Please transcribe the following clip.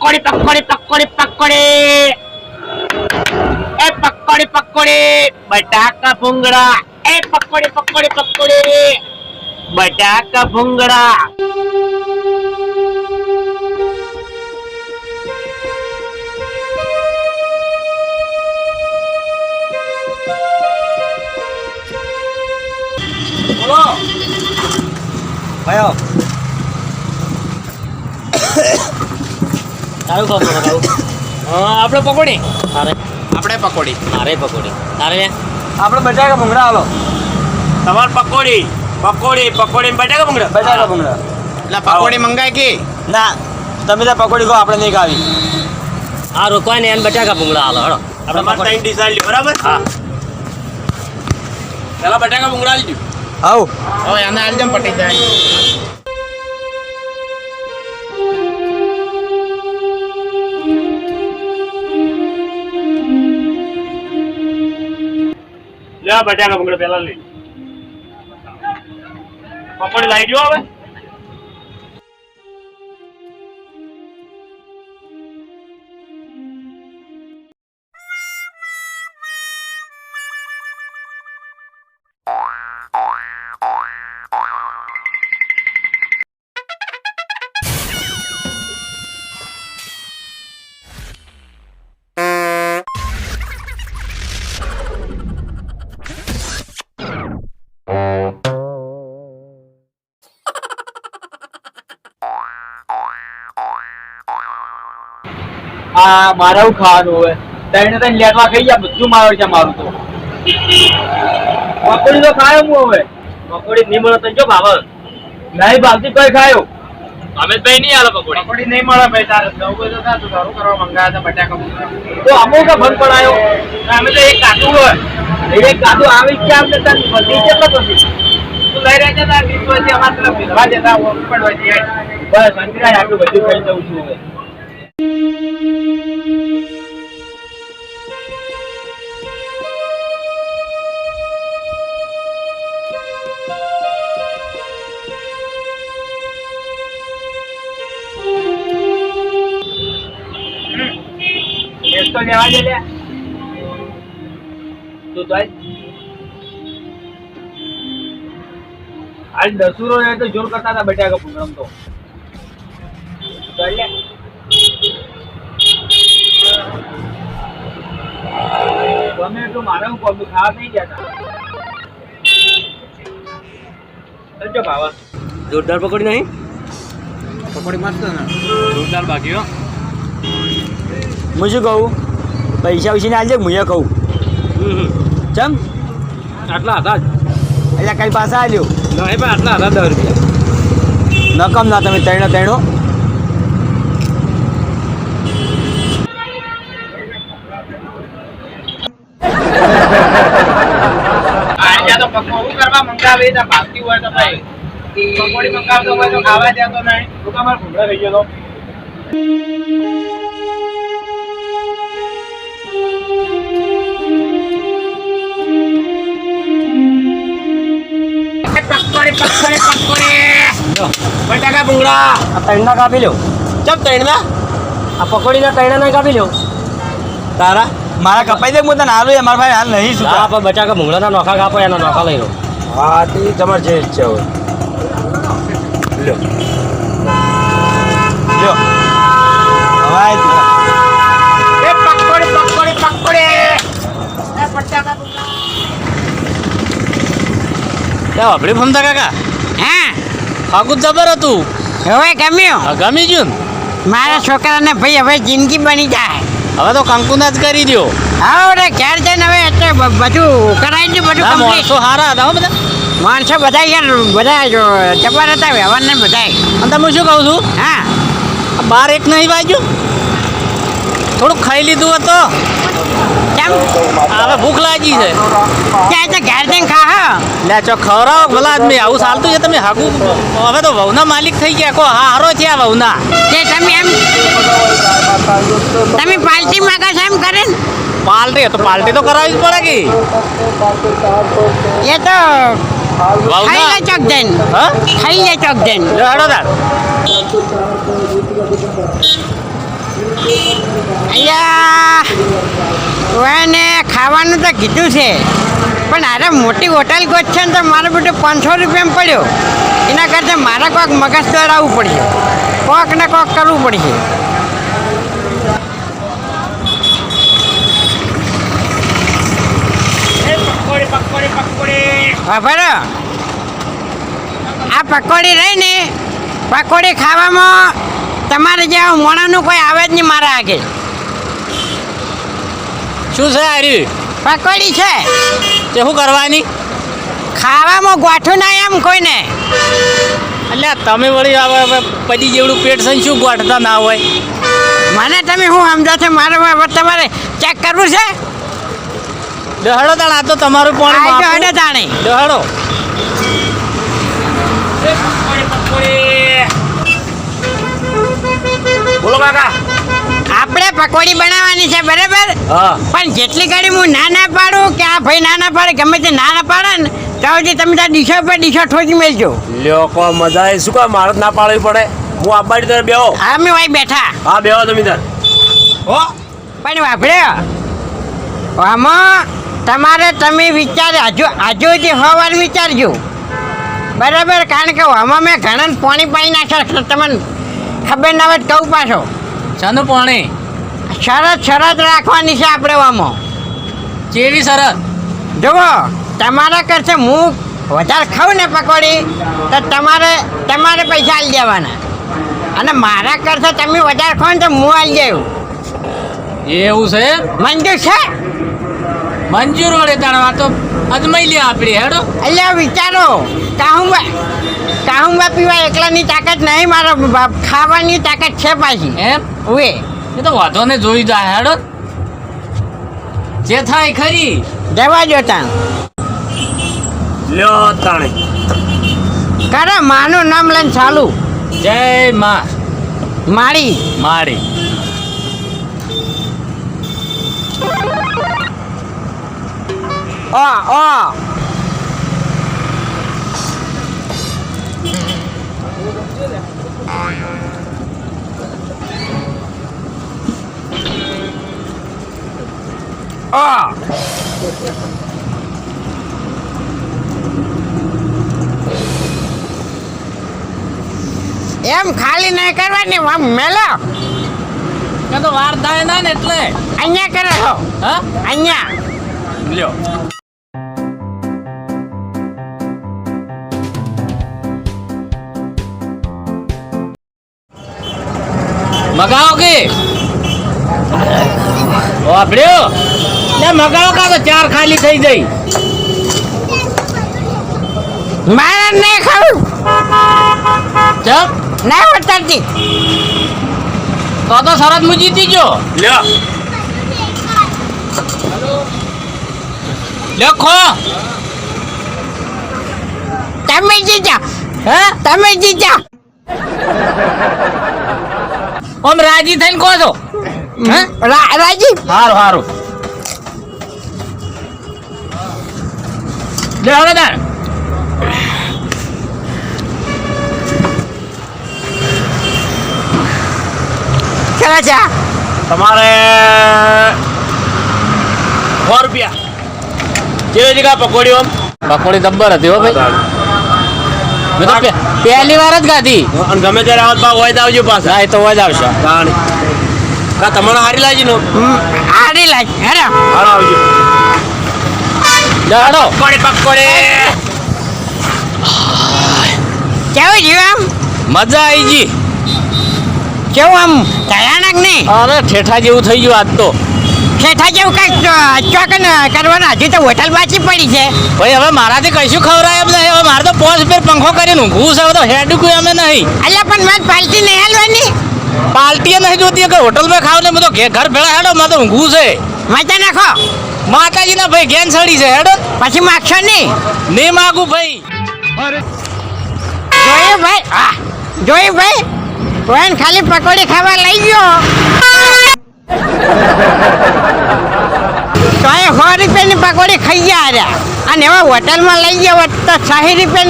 પકોડી પકોડી પકોડી પકોડી. એ પકોડી પકોડી. બટાકા ભૂંગળા. એ પકોડી પકોડી પકોડી. બટાકા ભૂંગળા. બોલો. તારું ખાવ તારું આપણે પકોડી? તારે? આપણે પકોડી. મારે પકોડી. તારે લે? આપણે બટાકા ભૂંગળા આલો તમારે પકોડી. પકોડી પકોડી બટાકા ભૂંગળા? બટાકા ભૂંગળા. એટલે પકોડી મંગાય કે? ના તમે ત્યાં પકોડી કહો આપણે નહીં ખાવી. આ રોકવાય ને એને બટાકા ભૂંગળા હાલો હળો આપણે મારે ટાઈમ ડિસાઈડ બરાબર? હા. પેલા બટાકા ભૂંગળા આલજો આવ હવે એને આલજો પટી જાય. આ બટાકા ભૂંગળા પેલા લઈ. પકોડી લાવી દો હવે. આ મારે ખાવાનું હોય તઈને તને લેટવા ખાઈ ગયા બધું મારો છે મારું તો. પકોડી તો ખાયો હું હવે. પકોડી નહીં મળે તો જો ભાવ. નહીં ભાવતી કોઈ ખાયો. નહીં આલો પકોડી પકોડી નહીં મળે ભાઈ તારે તો તારું કરવા મંગાયા હતા બટાકા તો અમુક બંધ પડાયો? અમે તો એક કાતું હોય. એક કાતું આવી ગયા અમને તને બધી છે તો બધી? તું લઈ રહ્યા જતા વીસ વર્ષથી અમારા તરફ જતા પડવા જઈએ. બસ મંદિરા આટલું બધું ખાઈ જવું છું હવે. તો લેવા દે લે? તું તો આજ દસુરો ને તો જોર કરતા હતા બટાકા પૂનમ તો. લે ગમે એટલું મારે હું કહું ખાવા થઈ ગયા ચલજો ભાવા. જોરદાર પકોડી નહીં? પકોડી મસ્ત ને. જોરદાર બાકી હો. હું શું કહું? પૈસા ઉછીને આલજે હું એ કહું ચમ આટલા હતા જ એટલે કઈ પાછા આલ્યો નહીં પણ આટલા હતા દસ રૂપિયા નકમ ના તમે ત્રણો ત્રણો આજે તો પકોડી કરવા મંગાવે તો ભાવતી હોય તો ભાઈ પકોડી મંગાવતો હોય તો ખાવા જતો નહીં તું તમારે ભૂંગળા થઈ ગયો બટાકા ભૂંગળા તૈણના કાપી લ્યો ચમ ત્રણના આ પકોડીના તૈણાના કાપી લ્યો. તારા મારા કપાઈ દે હું તને હાલું મારા ભાઈ હાલ નહીં શું બટાકા ભૂંગળાના નોખા કાપો એના નોખા લઈ લો હા તે તમારે જે હવાય તું એ પકોડી પકોડી પકોડી એ બટાકા ત્યાં વાપરી ફમતા કાકા. હા. ખાકું જબર હતું. હવે ગમ્યું? ગમી ગયું મારા છોકરાને ભાઈ હવે જિંદગી બની જાય. હવે તો કંકુના જ કરી દો હા રે ઘેર જઈને હવે એટલે બધું કરાવી દઉં બધું માણસો સારા હતા હો બધા. માણસો બધા યાર બધા જબર હતા વ્યવહાર ને બધા અને તમે શું કહું છું? હા. બાર એક નહીં વાગ્યું? થોડુંક ખાઈ લીધું હતો. હવે ભૂખ લાગી છે. ત્યાં તો ઘેર જઈને ખા હા? લે ચો ખરો ભલા આદમી આવું ચાલતું છે તમે? હાગુ હવે તો વહુના માલિક થઈ ગયા. કો હા હારો છે આ વહુના. કે તમે એમ તમે પાલટી માંગો છો એમ કરે ને? પાલટી તો પાલટી તો કરાવવી જ પડે કે? એ તો ખાઈ લે ચોક દેન હા? ખાઈ લે ચોક દેન હેડો તાર. અહીંયા કોઈને ખાવાનું તો કીધું છે. પણ અરે મોટી હોટલ ગોતશે ને તો મારે બધું પાંચસો રૂપિયામાં પડ્યો. એના કરતાં મારે કોઈક મગજ દોડાવવું પડશે કોક ને કોક કરવું પડશે ખબર આ પકોડી રહી ને પકોડી ખાવામાં તમારે જેવા મોણાનું કોઈ આવે જ નહીં મારા આગળ શું છે આર્યું? પકોડી છે. તે શું કરવાની? ખાવામાં ગોઠું ના એમ કોઈને. એટલે તમે વળી હવે પડી જેવડું પેટ છે શું ગોઠતા ના હોય? મને તમે શું સમજો છો? મારે તમારે ચેક કરવું છે? દહાડો તાણ આ તો તમારું પણ દહાડો તાણી. ડહડો એ પકોડી પકોડી બોલો કાકા આપણે પકોડી બનાવવાની છે બરાબર? હા. પણ જેટલી ઘડી હું ના ના પાડું કે આ ભાઈ ના ના પાડે ગમે તે ના ના પાડે ને તો સુધી તમે ત્યાં ડીશો પર ડીશો ઠોકી મેળજો લોકો કો મજા આવે. શું કામ મારે ના પાડવી પડે? હું આબાડી તરફ બેહો. હા મેં ભાઈ બેઠા. હા બેહો તમે તાર હો. પણ વાપરે. આમાં તમારે તમે વિચાર હજુ હજુ સુધી હોવાનું વિચારજો. બરાબર કારણ કે આમાં મેં ઘણા પાણી પાણી નાખ્યા છે તમને ખબર ના હોય કહું પાછો. શાનું પાણી? શરત શરત રાખવાની છે આપણે વામાં. કેવી શરત? જુઓ તમારા કરશે હું વધારે ખાઉં ને પકોડી તો તમારે તમારે પૈસા આવી દેવાના. અને મારા કરશે તમે વધારે ખાવ ને તો હું આવી જાઉં એવું છે? મંજૂર છે? મંજૂર વડે તાણ તો અજમાઈ લે આપણી હેડો. એટલે વિચારો કાહુંબા. કાહુંબા પીવા એકલાની તાકાત નહીં મારો બાપ ખાવાની તાકાત છે પાછી. એમ? ઓએ એ તો વાંધો ને જોઈ જાય હેડો. જે થાય ખરી. જવા જો તાણ. લ્યો તાણે. કરે માનું નામ લઈને ચાલુ. જય માં. મારી મારી ઓ ઓ એમ ખાલી નહીં કરવાની આમ મેલો. તો વાર થાય ના ને એટલે. અહીંયા કરે છો હા? અહીંયા. લ્યો. વાપર્યો? ને મગાવો કા તો ચાર ખાલી થઈ જઈ મારે નહીં ખાવું. ચમ? ના વટાડતી તો તો શરત હું જીતી ગયો. લ્યો. લખો તમે જીત્યા. હે? તમે જીત્યા. ઓમ રાજી થઈને કહો છો. રાજી હારું હારું. લે હવે તાર. તમારે સો રૂપિયા. કેવી જગ્યા પકોડી આમ. પકોડી દબ્બર હતી હો ભાઈ. મેં તો પહેલી વાર જ ખાધી. અને ગમે ત્યારે આવત ભાવ હોય તો આવજો પાછા. હા એ તો હોય જ આવશે. કા તમને હારી લાગી નો. હારી લાગ હેરા હાલો આવજો. દાડો પકોડી પકોડી. કેવું જીવ આમ? મજા આવી ગઈ. કેવું આમ? ભયાનક નહીં અરે ઠેઠા જેવું થઈ ગયું આજ તો. ઠેઠા જેવું કંઈક ચોકન કરવાના. હજી તો હોટલ બાકી પડી છે. ભાઈ હવે મારાથી કશું ખવડાય એમ નહીં. હવે મારે તો પોસ ફેર પંખો કરીને ઊંઘવું છે. હવે તો હેડું કોઈ અમે નહીં. એટલે પણ મારે પાલટી નહીં હાલવાની? પાર્ટીએ નહીં જોતી કે હોટલમાં ખાવ ને બધો ઘર ભેળા હેડો મારે તો ઊંઘવું છે. મજા નાખો. માતાજીના ભાઈ ઘેન સડી છે હેડો. પછી માગશો નહીં. નહીં માગું ભાઈ. જોયું ભાઈ? હા. જોયું ભાઈ? કોઈને ખાલી પકોડી ખાવા લઈ ગયો. તો એ સો રૂપિયાની પકોડી ખાઈ ગયા રહ્યા. અને એવા હોટલમાં લઈ ગયા હોત તો સાહીઠ રૂપિયાની